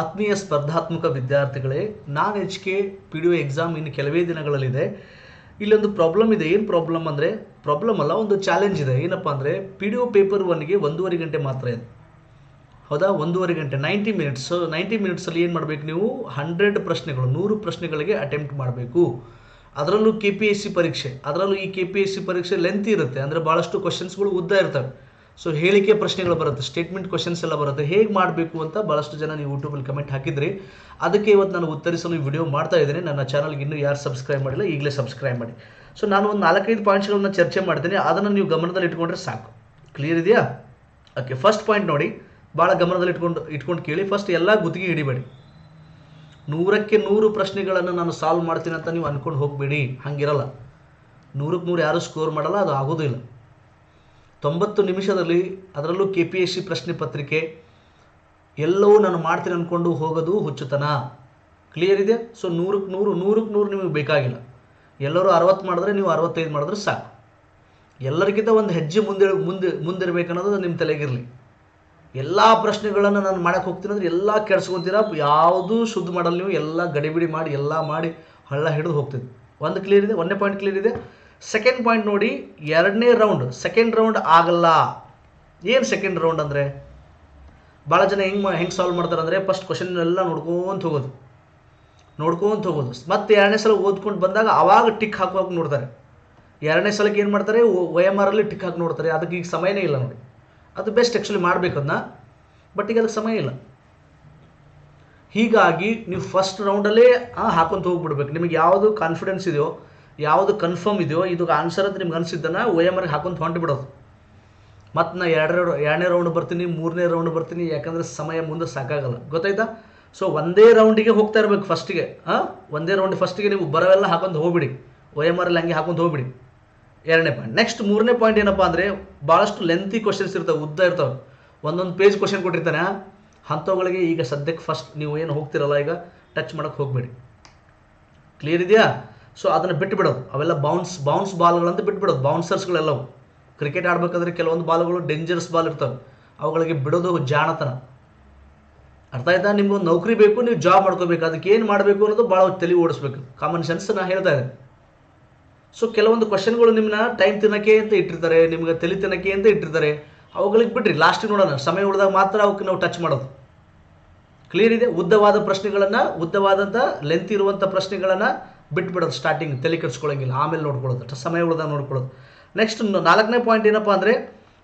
ಆತ್ಮೀಯ ಸ್ಪರ್ಧಾತ್ಮಕ ವಿದ್ಯಾರ್ಥಿಗಳೇ, non H K P D O exam ಇನ್ನು ಕೆಲವೇ ದಿನಗಳಲ್ಲಿದೆ. ಇಲ್ಲೊಂದು ಪ್ರಾಬ್ಲಮ್ ಇದೆ. ಏನು ಪ್ರಾಬ್ಲಮ್ ಅಂದರೆ ಪ್ರಾಬ್ಲಮ್ ಅಲ್ಲ, ಒಂದು ಚಾಲೆಂಜ್ ಇದೆ. ಏನಪ್ಪ ಅಂದರೆ ಪಿ ಡಿ ಒ ಪೇಪರ್ ಒನ್ಗೆ ಒಂದೂವರೆ ಗಂಟೆ ಮಾತ್ರ ಇದೆ. ಹೌದಾ? ಒಂದೂವರೆ ಗಂಟೆ ನೈಂಟಿ ಮಿನಿಟ್ಸ್ ನೈಂಟಿ ಮಿನಿಟ್ಸಲ್ಲಿ ಏನು ಮಾಡಬೇಕು ನೀವು? ಹಂಡ್ರೆಡ್ ಪ್ರಶ್ನೆಗಳು, ನೂರು ಪ್ರಶ್ನೆಗಳಿಗೆ ಅಟೆಂಪ್ಟ್ ಮಾಡಬೇಕು. ಅದರಲ್ಲೂ ಕೆ ಪಿ ಎಸ್ ಸಿ ಪರೀಕ್ಷೆ. ಅದರಲ್ಲೂ ಈ ಕೆ ಪಿ ಎಸ್ ಸಿ ಪರೀಕ್ಷೆ ಲೆಂತ್ ಇರುತ್ತೆ. ಅಂದರೆ ಭಾಳಷ್ಟು ಕ್ವಶನ್ಸ್ಗಳು ಉದ್ದ ಇರ್ತವೆ. ಸೊ ಹೇಳಿಕೆ ಪ್ರಶ್ನೆಗಳು ಬರುತ್ತೆ ಸ್ಟೇಟ್ಮೆಂಟ್ ಕ್ವಶನ್ಸ್ ಎಲ್ಲ ಬರುತ್ತೆ. ಹೇಗೆ ಮಾಡಬೇಕು ಅಂತ ಭಾಳಷ್ಟು ಜನ ನೀವು ಯೂಟ್ಯೂಬಲ್ಲಿ ಕಮೆಂಟ್ ಹಾಕಿದ್ರಿ. ಅದಕ್ಕೆ ಇವತ್ತು ನಾನು ಉತ್ತರಿಸಲು ವಿಡಿಯೋ ಮಾಡ್ತಾ ಇದ್ದೀನಿ. ನನ್ನ ಚಾನಲ್ಗೆ ಇನ್ನೂ ಯಾರು ಸಬ್ಸ್ಕ್ರೈಬ್ ಮಾಡಿಲ್ಲ, ಈಗಲೇ ಸಬ್ಸ್ಕ್ರೈಬ್ ಮಾಡಿ. ಸೊ ನಾನು ಒಂದು ನಾಲ್ಕೈದು ಪಾಯಿಂಟ್ಸ್ಗಳನ್ನ ಚರ್ಚೆ ಮಾಡ್ತೀನಿ. ಅದನ್ನು ನೀವು ಗಮನದಲ್ಲಿ ಇಟ್ಕೊಂಡ್ರೆ ಸಾಕು. ಕ್ಲಿಯರ್ ಇದೆಯಾ? ಓಕೆ ಫಸ್ಟ್ ಪಾಯಿಂಟ್ ನೋಡಿ. ಭಾಳ ಗಮನದಲ್ಲಿ ಇಟ್ಕೊಂಡು ಇಟ್ಕೊಂಡು ಕೇಳಿ. ಫಸ್ಟ್ ಎಲ್ಲ ಗುತ್ತಿಗೆ ಹಿಡಿಬೇಡಿ. ನೂರಕ್ಕೆ ನೂರು ಪ್ರಶ್ನೆಗಳನ್ನು ನಾನು ಸಾಲ್ವ್ ಮಾಡ್ತೀನಿ ಅಂತ ನೀವು ಅಂದ್ಕೊಂಡು ಹೋಗಬೇಡಿ. ಹಂಗಿರಲ್ಲ. ನೂರಕ್ಕೆ ನೂರು ಯಾರೂ ಸ್ಕೋರ್ ಮಾಡಲ್ಲ, ಅದು ಆಗೋದಿಲ್ಲ ತೊಂಬತ್ತು ನಿಮಿಷದಲ್ಲಿ ಅದರಲ್ಲೂ ಕೆ ಪಿ ಎಸ್ ಸಿ ಪ್ರಶ್ನೆ ಪತ್ರಿಕೆ, ಎಲ್ಲವೂ ನಾನು ಮಾಡ್ತೀನಿ ಅಂದ್ಕೊಂಡು ಹೋಗೋದು ಹುಚ್ಚುತನ. ಕ್ಲಿಯರ್ ಇದೆ? ಸೊ ನೂರಕ್ಕೆ ನೂರು ನೂರಕ್ಕೆ ನೂರು ನಿಮಗೆ ಬೇಕಾಗಿಲ್ಲ. ಎಲ್ಲರೂ ಅರವತ್ತು ಮಾಡಿದ್ರೆ ನೀವು ಅರವತ್ತೈದು ಮಾಡಿದ್ರೆ ಸಾಕು. ಎಲ್ಲರಿಗಿಂತ ಒಂದು ಹೆಜ್ಜೆ ಮುಂದೆ ಮುಂದೆ, ಮುಂದಿರಬೇಕನ್ನೋದು ನಿಮ್ಮ ತಲೆಗಿರಲಿ. ಎಲ್ಲ ಪ್ರಶ್ನೆಗಳನ್ನು ನಾನು ಮಾಡೋಕ್ಕೆ ಹೋಗ್ತೀನಿ ಅಂದ್ರೆ ಎಲ್ಲ ಕೆಡ್ಸ್ಕೊತೀರ? ಯಾವುದೂ ಶುದ್ಧ ಮಾಡಲ್ಲ ನೀವು. ಎಲ್ಲ ಗಡಿಬಿಡಿ ಮಾಡಿ, ಎಲ್ಲ ಮಾಡಿ ಹಳ್ಳ ಹಿಡಿದು ಹೋಗ್ತಿದ್ದೆ ಒಂದು ಕ್ಲಿಯರ್ ಇದೆ? ಒಂದೇ ಪಾಯಿಂಟ್ ಕ್ಲಿಯರ್ ಇದೆ? ಸೆಕೆಂಡ್ ಪಾಯಿಂಟ್ ನೋಡಿ, ಎರಡನೇ ರೌಂಡ್ ಸೆಕೆಂಡ್ ರೌಂಡ್ ಆಗಲ್ಲ. ಏನು ಸೆಕೆಂಡ್ ರೌಂಡ್ ಅಂದರೆ? ಭಾಳ ಜನ ಹೆಂಗೆ ಹೆಂಗೆ ಸಾಲ್ವ್ ಮಾಡ್ತಾರೆ ಅಂದರೆ ಫಸ್ಟ್ ಕ್ವಶನ್ ಎಲ್ಲ ನೋಡ್ಕೊಂತ ಹೋಗೋದು. ನೋಡ್ಕೊಂತ ಹೋಗೋದು. ಮತ್ತೆ ಎರಡನೇ ಸಲ ಓದ್ಕೊಂಡು ಬಂದಾಗ ಅವಾಗ ಟಿಕ್ ಹಾಕುವಾಗ ನೋಡ್ತಾರೆ. ಎರಡನೇ ಸಲಕ್ಕೆ ಏನು ಮಾಡ್ತಾರೆ? ಒ ಎಂ ಆರಲ್ಲಿ ಟಿಕ್ ಹಾಕಿ ನೋಡ್ತಾರೆ. ಅದಕ್ಕೆ ಈಗ ಸಮಯನೇ ಇಲ್ಲ ನೋಡಿ. ಅದು ಬೆಸ್ಟ್ ಆ್ಯಕ್ಚುಲಿ ಮಾಡಬೇಕು ಅದನ್ನ ಬಟ್ ಈಗ ಅದಕ್ಕೆ ಸಮಯ ಇಲ್ಲ. ಹೀಗಾಗಿ ನೀವು ಫಸ್ಟ್ ರೌಂಡಲ್ಲೇ ಹಾಕೊಂತ ಹೋಗ್ಬಿಡ್ಬೇಕು. ನಿಮಗೆ ಯಾವುದು ಕಾನ್ಫಿಡೆನ್ಸ್ ಇದೆಯೋ ಯಾವುದು ಕನ್ಫರ್ಮ್ ಇದೆಯೋ, ಇದು ಆನ್ಸರ್ ಅಂತ ನಿಮ್ಗೆ ಅನಿಸಿದ್ದನ್ನು ಓ ಎಂ ಆರ್ಗೆ ಹಾಕೊಂಡು ಹೊಂಟು ಬಿಡೋದು. ಮತ್ತು ನಾ ಎರಡನೇ ಎರಡನೇ ರೌಂಡ್ ಬರ್ತೀನಿ, ಮೂರನೇ ರೌಂಡ್ ಬರ್ತೀನಿ, ಯಾಕಂದರೆ ಸಮಯ ಮುಂದೆ ಸಾಕಾಗಲ್ಲ. ಗೊತ್ತಾಯ್ತಾ? ಸೊ ಒಂದೇ ರೌಂಡಿಗೆ ಹೋಗ್ತಾ ಇರಬೇಕು ಫಸ್ಟಿಗೆ ಹಾಂ? ಒಂದೇ ರೌಂಡ್ ಫಸ್ಟಿಗೆ ನೀವು ಬರವೆಲ್ಲ ಹಾಕೊಂಡು ಹೋಗ್ಬಿಡಿ. ಓ ಎಂ ಆರಲ್ಲಿ ಹಂಗೆ ಹಾಕೊಂಡು ಹೋಗ್ಬಿಡಿ. ಎರಡನೇ ಪಾಯಿಂಟ್ ನೆಕ್ಸ್ಟ್ ಮೂರನೇ ಪಾಯಿಂಟ್ ಏನಪ್ಪ ಅಂದರೆ ಭಾಳಷ್ಟು ಲೆಂತಿ ಕ್ವಶನ್ಸ್ ಇರ್ತವೆ, ಉದ್ದ ಇರ್ತವೆ. ಒಂದೊಂದು ಪೇಜ್ ಕ್ವಶನ್ ಕೊಟ್ಟಿರ್ತಾನೆ ಅಂಥವುಗಳಿಗೆ ಈಗ ಸದ್ಯಕ್ಕೆ ಫಸ್ಟ್ ನೀವು ಏನು ಹೋಗ್ತಿರಲ್ಲ ಈಗ ಟಚ್ ಮಾಡೋಕ್ಕೆ ಹೋಗಬೇಡಿ. ಕ್ಲಿಯರ್ ಇದೆಯಾ? ಸೊ ಅದನ್ನು ಬಿಟ್ಟು ಬಿಡೋದು ಅವೆಲ್ಲ ಬೌನ್ಸ್ ಬೌನ್ಸ್ ಬಾಲ್ಗಳಂತ ಬಿಟ್ಬಿಡೋದು. ಬೌನ್ಸರ್ಸ್ಗಳೆಲ್ಲವು ಕ್ರಿಕೆಟ್ ಆಡಬೇಕಾದ್ರೆ ಕೆಲವೊಂದು ಬಾಲ್ಗಳು ಡೇಂಜರಸ್ ಬಾಲ್ ಇರ್ತವೆ. ಅವುಗಳಿಗೆ ಬಿಡೋದು ಜಾಣತನ. ಅರ್ಥ ಆಯ್ತಾ? ನಿಮ್ಗೆ ನೌಕರಿ ಬೇಕು, ನೀವು ಜಾಬ್ ಮಾಡ್ಕೋಬೇಕು. ಅದಕ್ಕೆ ಏನು ಮಾಡಬೇಕು ಅನ್ನೋದು ಭಾಳ ತಲೆ ಓಡಿಸ್ಬೇಕು. ಕಾಮನ್ ಸೆನ್ಸ್ ನಾ ಹೇಳ್ತಾ ಇದ್ದೇನೆ. ಸೊ ಕೆಲವೊಂದು ಕ್ವಶನ್ಗಳು ನಿಮ್ಮನ್ನ ಟೈಮ್ ತಿನ್ನಕ್ಕೆ ಅಂತ ಇಟ್ಟಿರ್ತಾರೆ, ನಿಮ್ಗೆ ತಲೆ ತಿನ್ನಕ್ಕೆ ಅಂತ ಇಟ್ಟಿರ್ತಾರೆ. ಅವುಗಳಿಗೆ ಬಿಡ್ರಿ ಲಾಸ್ಟಿಗೆ ನೋಡೋಣ. ಸಮಯ ಉಳಿದಾಗ ಮಾತ್ರ ಅವಕ್ಕೆ ನಾವು ಟಚ್ ಮಾಡೋದು. ಕ್ಲಿಯರ್ ಇದೆ? ಉದ್ದವಾದ ಪ್ರಶ್ನೆಗಳನ್ನು ಉದ್ದವಾದಂಥ ಲೆಂತ್ ಇರುವಂಥ ಪ್ರಶ್ನೆಗಳನ್ನು ಬಿಟ್ಬಿಡೋದು ಸ್ಟಾರ್ಟಿಂಗ್ ತಲೆ ಕೆಡಿಸ್ಕೊಳ್ಳೋಂಗಿಲ್ಲ ಆಮೇಲೆ ನೋಡ್ಕೊಳ್ಳೋದು ಸಮಯ ಉಳ್ದ ನೋಡ್ಕೊಳ್ಳೋದು. ನೆಕ್ಸ್ಟ್ ನಾಲ್ಕನೇ ಪಾಯಿಂಟ್ ಏನಪ್ಪ ಅಂದರೆ,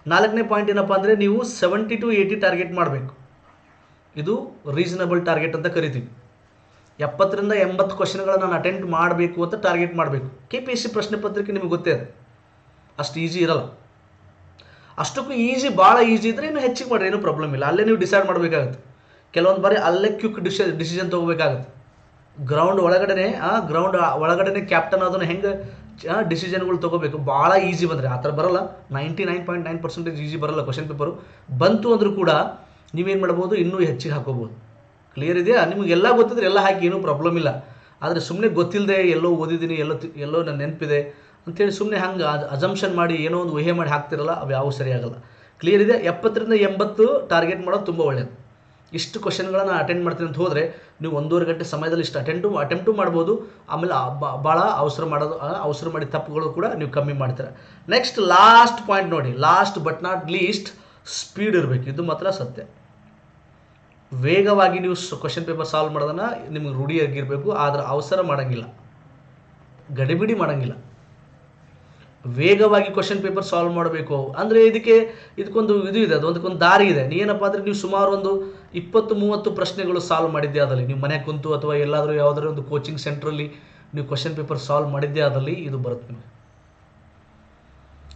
ನಾಲ್ಕನೇ ಪಾಯಿಂಟ್ ಏನಪ್ಪ ಅಂದರೆ ನೀವು ಸೆವೆಂಟಿ ಟು ಏಯ್ಟಿ ಟಾರ್ಗೆಟ್ ಮಾಡಬೇಕು. ಇದು ರೀಸನಬಲ್ ಟಾರ್ಗೆಟ್ ಅಂತ ಕರಿತೀವಿ. ಎಪ್ಪತ್ತರಿಂದ ಎಂಬತ್ತು ಕ್ವಶನ್ಗಳನ್ನು ನಾನು ಅಟೆಂಡ್ ಮಾಡಬೇಕು ಅಂತ ಟಾರ್ಗೆಟ್ ಮಾಡಬೇಕು. ಕೆ ಪಿ ಎಸ್ ಸಿ ಪ್ರಶ್ನೆ ಪತ್ರಿಕೆ ನಿಮಗೆ ಗೊತ್ತೇ ಅದು. ಅಷ್ಟು ಈಸಿ ಇರಲ್ಲ. ಅಷ್ಟಕ್ಕೂ ಈಸಿ ಭಾಳ ಈಸಿ ಇದ್ದರೆ ಇನ್ನು ಹೆಚ್ಚಿಗೆ ಮಾಡಿರಿ, ಏನೂ ಪ್ರಾಬ್ಲಮ್ ಇಲ್ಲ. ಅಲ್ಲೇ ನೀವು ಡಿಸೈಡ್ ಮಾಡಬೇಕಾಗುತ್ತೆ. ಕೆಲವೊಂದು ಬಾರಿ ಅಲ್ಲೇ ಕ್ವಿಕ್ ಡಿಸಿ ಡಿಸಿಷನ್ ತೊಗೋಬೇಕಾಗುತ್ತೆ. ಗ್ರೌಂಡ್ ಒಳಗಡೆ ಆ ಗ್ರೌಂಡ್ ಒಳಗಡೆ ಕ್ಯಾಪ್ಟನ್ ಅದನ್ನು ಹೆಂಗೆ ಡಿಸಿಷನ್ಗಳು ತಗೋಬೇಕು? ಭಾಳ ಈಸಿ ಬಂದರೆ. ಆ ಥರ ಬರಲ್ಲ. Ninety nine point nine percentage easy ಬರಲ್ಲ ಕ್ವಶನ್ ಪೇಪರು ಬಂತು ಅಂದರೂ ಕೂಡ ನೀವೇನು ಮಾಡ್ಬೋದು? ಇನ್ನೂ ಹೆಚ್ಚಿಗೆ ಹಾಕೋಬೋದು. ಕ್ಲಿಯರ್ ಇದೆಯಾ? ನಿಮಗೆಲ್ಲ ಗೊತ್ತಿದ್ರೆ ಎಲ್ಲ ಹಾಕಿ ಏನೂ ಪ್ರಾಬ್ಲಮ್ ಇಲ್ಲ. ಆದರೆ ಸುಮ್ಮನೆ ಗೊತ್ತಿಲ್ಲದೆ ಎಲ್ಲೋ ಓದಿದ್ದೀನಿ, ಎಲ್ಲೋ ಎಲ್ಲೋ ನನ್ನ ನೆನಪಿದೆ ಅಂತೇಳಿ ಸುಮ್ಮನೆ ಹಂಗೆ ಅಜಂಪ್ಷನ್ ಮಾಡಿ ಏನೋ ಒಂದು ಊಹೆ ಮಾಡಿ ಹಾಕ್ತಿರಲ್ಲ, ಅವು ಯಾವ ಸರಿಯಾಗಲ್ಲ. ಕ್ಲಿಯರ್ ಇದೆ ಎಪ್ಪತ್ತರಿಂದ ಎಂಬತ್ತು ಟಾರ್ಗೆಟ್ ಮಾಡೋದು ತುಂಬ ಒಳ್ಳೆಯದು ಇಷ್ಟು ಕ್ವಶನ್ಗಳನ್ನು ಅಟೆಂಡ್ ಮಾಡ್ತೀನಿ ಅಂತ ಹೋದರೆ ನೀವು ಒಂದೂವರೆ ಗಂಟೆ ಸಮಯದಲ್ಲಿ ಇಷ್ಟು ಅಟೆಂಟು ಅಟೆಂಪ್ಟು ಮಾಡ್ಬೋದು. ಆಮೇಲೆ ಭಾಳ ಅವಸರ ಮಾಡೋದು ಅವಸರ ಮಾಡಿ ತಪ್ಪುಗಳು ಕೂಡ ನೀವು ಕಮ್ಮಿ ಮಾಡ್ತೀರ. ನೆಕ್ಸ್ಟ್ ಲಾಸ್ಟ್ ಪಾಯಿಂಟ್ ನೋಡಿ. Last but not least speed ಇರಬೇಕು. ಇದು ಮಾತ್ರ ಸತ್ಯ. ವೇಗವಾಗಿ ನೀವು ಕ್ವಶನ್ ಪೇಪರ್ ಸಾಲ್ವ್ ಮಾಡೋದನ್ನು ನಿಮಗೆ ರೂಢಿಯಾಗಿರಬೇಕು. ಆದರೆ ಅವಸರ ಮಾಡೋಂಗಿಲ್ಲ. ಗಡಿಬಿಡಿ ಮಾಡೋಂಗಿಲ್ಲ. ವೇಗವಾಗಿ ಕ್ವಶನ್ ಪೇಪರ್ ಸಾಲ್ವ್ ಮಾಡಬೇಕು. ಅಂದರೆ ಇದಕ್ಕೆ ಇದಕ್ಕೊಂದು ಇದು ಇದೆ. ಅದು ಒಂದಕ್ಕೊಂದು ದಾರಿ ಇದೆ. ಏನಪ್ಪ ಅಂದರೆ ನೀವು ಸುಮಾರು ಒಂದು ಇಪ್ಪತ್ತು ಮೂವತ್ತು ಪ್ರಶ್ನೆಗಳು ಸಾಲ್ವ್ ಮಾಡಿದ್ದೇ ಆದಲ್ಲಿ ನೀವು ಮನೆ ಕುಂತು ಅಥವಾ ಎಲ್ಲಾದರೂ ಯಾವುದಾದ್ರೂ ಒಂದು ಕೋಚಿಂಗ್ ಸೆಂಟ್ರಲ್ಲಿ ನೀವು ಕ್ವಶನ್ ಪೇಪರ್ ಸಾಲ್ವ್ ಮಾಡಿದ್ದೇ ಆದಲ್ಲಿ ಇದು ಬರುತ್ತೆ ನಿಮಗೆ.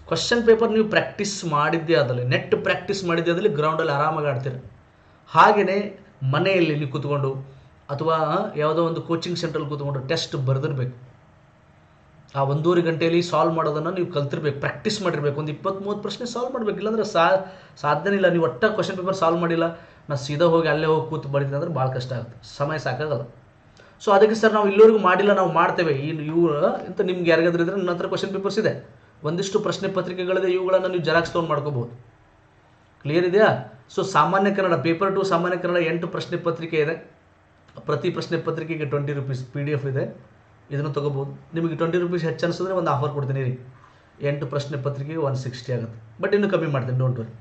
ಕ್ವಶನ್ ಪೇಪರ್ ನೀವು ಪ್ರಾಕ್ಟೀಸ್ ಮಾಡಿದ್ದೇ ಆದಲ್ಲಿ ನೆಟ್ ಪ್ರಾಕ್ಟೀಸ್ ಮಾಡಿದ್ದೇ ಆದಲ್ಲಿ ಗ್ರೌಂಡಲ್ಲಿ ಆರಾಮಾಗಿ ಆಡ್ತೀರ. ಹಾಗೆಯೇ ಮನೆಯಲ್ಲಿ ನೀವು ಕೂತ್ಕೊಂಡು ಅಥವಾ ಯಾವುದೋ ಒಂದು ಕೋಚಿಂಗ್ ಸೆಂಟ್ರಲ್ಲಿ ಕೂತ್ಕೊಂಡು ಟೆಸ್ಟ್ ಬರೆದಿರ್ಬೇಕು. ಆ ಒಂದೂವರೆ ಗಂಟೆಯಲ್ಲಿ ಸಾಲ್ವ್ ಮಾಡೋದನ್ನು ನೀವು ಕಲ್ತಿರ್ಬೇಕು ಪ್ರಾಕ್ಟೀಸ್ ಮಾಡಿರ್ಬೇಕು. ಒಂದು ಇಪ್ಪತ್ತ್ ಮೂವತ್ತು ಪ್ರಶ್ನೆ ಸಾಲ್ವ್ ಮಾಡಬೇಕು. ಇಲ್ಲಾಂದರೆ ಸಾಧ್ಯನೇ ಇಲ್ಲ. ನೀವು ಒಟ್ಟ ಕ್ವಶನ್ ಪೇಪರ್ ಸಾಲ್ವ್ ಮಾಡಿಲ್ಲ. ನಾ ಸೀದಾ ಹೋಗಿ ಅಲ್ಲೇ ಹೋಗಿ ಕೂತು ಬರೀತೀನಿ ಅಂದ್ರೆ ಭಾಳ ಕಷ್ಟ ಆಗುತ್ತೆ. ಸಮಯ ಸಾಕಾಗಲ್ಲ. ಸೊ ಅದಕ್ಕೆ ಸರ್ ನಾವು ಇಲ್ಲಿವರೆಗೂ ಮಾಡಿಲ್ಲ, ನಾವು ಮಾಡ್ತೇವೆ. ಈ ಇವು ಅಂತ ನಿಮ್ಗೆ ಯಾರಿಗಾದ್ರೂ ಇದ್ರೆ ನನ್ನ ಹತ್ರ ಕ್ವಶನ್ ಪೇಪರ್ಸ್ ಇದೆ. ಒಂದಿಷ್ಟು ಪ್ರಶ್ನೆ ಪತ್ರಿಕೆಗಳಿದೆ, ಇವುಗಳನ್ನು ನೀವು ಜೆರಾಕ್ಸ್ ತೊಗೊಂಡು ಮಾಡ್ಕೋಬಹುದು. ಕ್ಲಿಯರ್ ಇದೆಯಾ? ಸೊ ಸಾಮಾನ್ಯ ಕನ್ನಡ ಪೇಪರ್ ಟು ಸಾಮಾನ್ಯ ಕನ್ನಡ ಎಂಟು ಪ್ರಶ್ನೆ ಪತ್ರಿಕೆ ಇದೆ. ಪ್ರತಿ ಪ್ರಶ್ನೆ ಪತ್ರಿಕೆಗೆ twenty rupees P D F ಇದೆ. ಇದನ್ನು ತೊಗೋಬೋದು ನಿಮಗೆ ಟ್ವೆಂಟಿ ರುಪೀಸ್ ಹೆಚ್ಚು ಅನಿಸಿದ್ರೆ ಒಂದು ಆಫರ್ ಕೊಡ್ತೀನಿ ರೀ. ಎಂಟು ಪ್ರಶ್ನೆ ಪತ್ರಿಕೆಗೆ ಒನ್ ಸಿಕ್ಸ್ಟಿ ಆಗುತ್ತೆ. ಬಟ್ ಇನ್ನೂ ಕಮ್ಮಿ ಮಾಡ್ತೀನಿ ಡೋಂಟ್ ವರಿ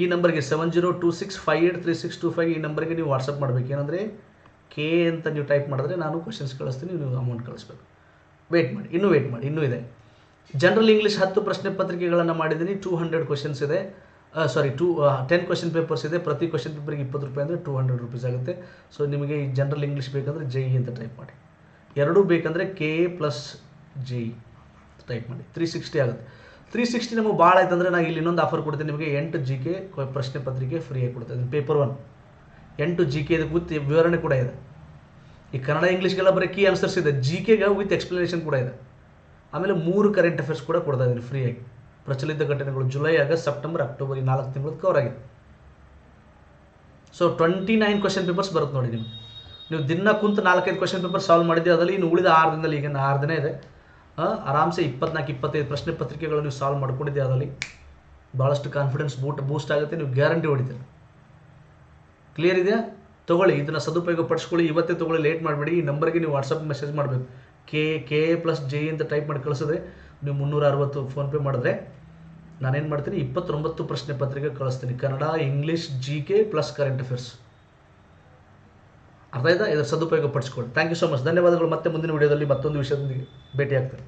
ಈ ನಂಬರ್ಗೆ seven zero two six five eight three six two five ಈ ನಂಬರ್ಗೆ ನೀವು ವಾಟ್ಸಪ್ ಮಾಡಬೇಕು. ಏನಂದರೆ ಕೆ ಅಂತ ನೀವು ಟೈಪ್ ಮಾಡಿದ್ರೆ ನಾನು ಕ್ವಶನ್ಸ್ ಕಳಿಸ್ತೀನಿ, ನೀವು ಅಮೌಂಟ್ ಕಳಿಸ್ಬೇಕು. ವೇಟ್ ಮಾಡಿ, ಇನ್ನೂ ವೇಟ್ ಮಾಡಿ, ಇನ್ನೂ ಇದೆ. ಜನರಲ್ ಇಂಗ್ಲೀಷ್ ಹತ್ತು ಪ್ರಶ್ನೆ ಪತ್ರಿಕೆಗಳನ್ನು ಮಾಡಿದ್ದೀನಿ ಟೂ ಹಂಡ್ರೆಡ್ ಕ್ವಶನ್ಸ್ ಇದೆ. Sorry two ten question papers ಇದೆ, ಪ್ರತಿ ಕ್ವಶನ್ ಪೇಪರ್ಗೆ ಇಪ್ಪತ್ತು ರೂಪಾಯಿ ಅಂದರೆ ಟೂ ಹಂಡ್ರೆಡ್ ರುಪೀಸ್ ಆಗುತ್ತೆ. ಸೊ ನಿಮಗೆ ಈ ಜನರಲ್ ಇಂಗ್ಲೀಷ್ ಬೇಕಂದರೆ ಜೈ ಅಂತ ಟೈಪ್ ಮಾಡಿ. ಎರಡೂ ಬೇಕಂದರೆ ಕೆ ಪ್ಲಸ್ ಜೈ ಟೈಪ್ ಮಾಡಿ. ತ್ರೀ ಸಿಕ್ಸ್ಟಿ ಆಗುತ್ತೆ. ತ್ರೀ ಸಿಕ್ಸ್ಟಿ ನಮಗೆ ಭಾಳ ಆಯ್ತು ಅಂದರೆ ನಾನು ಇಲ್ಲಿ ಇನ್ನೊಂದು ಆಫರ್ ಕೊಡ್ತೀನಿ ನಿಮಗೆ ಎಂಟು ಜಿ ಕೆ ಪ್ರಶ್ನೆ ಪತ್ರಿಕೆ ಫ್ರೀಯಾಗಿ ಕೊಡ್ತಾಯಿದ್ದೀನಿ ಪೇಪರ್ ಒನ್ ಎಂಟು ಜಿ ಕೆ ವಿತ್ ವಿವರಣೆ ಕೂಡ ಇದೆ. ಈ ಕನ್ನಡ ಇಂಗ್ಲೀಷ್ಗೆಲ್ಲ ಬರೀ ಕೀ ಆನ್ಸರ್ಸ್ ಇದೆ. ಜಿ ಕೆಗೆ ವಿತ್ ಎಕ್ಸ್ಪ್ಲನೇಷನ್ ಕೂಡ ಇದೆ. ಆಮೇಲೆ ಮೂರು ಕರೆಂಟ್ ಅಫೇರ್ಸ್ ಕೂಡ ಕೊಡ್ತಾ ಇದ್ದೀನಿ ಫ್ರೀಯಾಗಿ ಪ್ರಚಲಿತ ಘಟನೆಗಳು ಜುಲೈ ಆಗಸ್ಟ್ ಸೆಪ್ಟೆಂಬರ್ ಅಕ್ಟೋಬರ್ ಈ ನಾಲ್ಕು ತಿಂಗಳು ಕವರ್ ಆಗಿದೆ. So twenty nine question papers ಬರುತ್ತೆ ನೋಡಿ ನಿಮ್ಗೆ. ನೀವು ದಿನ ಕುಂತು ನಾಲ್ಕೈದು ಕ್ವಶನ್ ಪೇಪರ್ ಸಾಲ್ವ್ ಮಾಡಿದ್ದೆ ಅದರಲ್ಲಿ ಇನ್ನು ಉಳಿದ ಆರು ದಿನದಲ್ಲಿ ಈಗ ಆರು ದಿನ ಇದೆ. ಆರಾಮ್ಸೆ ಇಪ್ಪತ್ನಾಲ್ಕು, ಇಪ್ಪತ್ತೈದು ಪ್ರಶ್ನೆ ಪತ್ರಿಕೆಗಳು ನೀವು ಸಾಲ್ವ್ ಮಾಡ್ಕೊಂಡಿದ್ದೆ ಅದರಲ್ಲಿ. ಭಾಳಷ್ಟು ಕಾನ್ಫಿಡೆನ್ಸ್ ಬೂಟ್ ಬೂಸ್ಟ್ ಆಗುತ್ತೆ, ನೀವು ಗ್ಯಾರಂಟಿ ಹೊಡಿತೀರ. ಕ್ಲಿಯರ್ ಇದೆಯಾ? ತೊಗೊಳ್ಳಿ, ಇದನ್ನು ಸದುಪಯೋಗ ಪಡಿಸ್ಕೊಳ್ಳಿ ಇವತ್ತೇ ತೊಗೊಳ್ಳಿ ಲೇಟ್ ಮಾಡಬೇಡಿ. ಈ ನಂಬರ್ಗೆ ನೀವು ವಾಟ್ಸಪ್ ಮೆಸೇಜ್ ಮಾಡಬೇಕು. ಕೆ ಕೆ ಪ್ಲಸ್ ಜೆ ಅಂತ ಟೈಪ್ ಮಾಡಿ ಕಳಿಸಿದ್ರೆ ನೀವು ಮುನ್ನೂರ ಅರವತ್ತು ಫೋನ್ಪೇ ಮಾಡಿದ್ರೆ ನಾನೇನು ಮಾಡ್ತೀನಿ? ಇಪ್ಪತ್ತೊಂಬತ್ತು ಪ್ರಶ್ನೆ ಪತ್ರಿಕೆ ಕಳಿಸ್ತೀನಿ. Kannada English G K plus current affairs ಅರ್ಥ ಆಯ್ತಾ ಇದರ ಸದುಪಯೋಗ ಪಡಿಸ್ಕೊಳ್ಳಿ ಥ್ಯಾಂಕ್ ಯು ಸೊ ಮಚ್ ಧನ್ಯವಾದಗಳು. ಮತ್ತೆ ಮುಂದಿನ ವಿಡಿಯೋದಲ್ಲಿ ಮತ್ತೊಂದು ವಿಷಯದೊಂದಿಗೆ ಭೇಟಿ ಆಗ್ತೇನೆ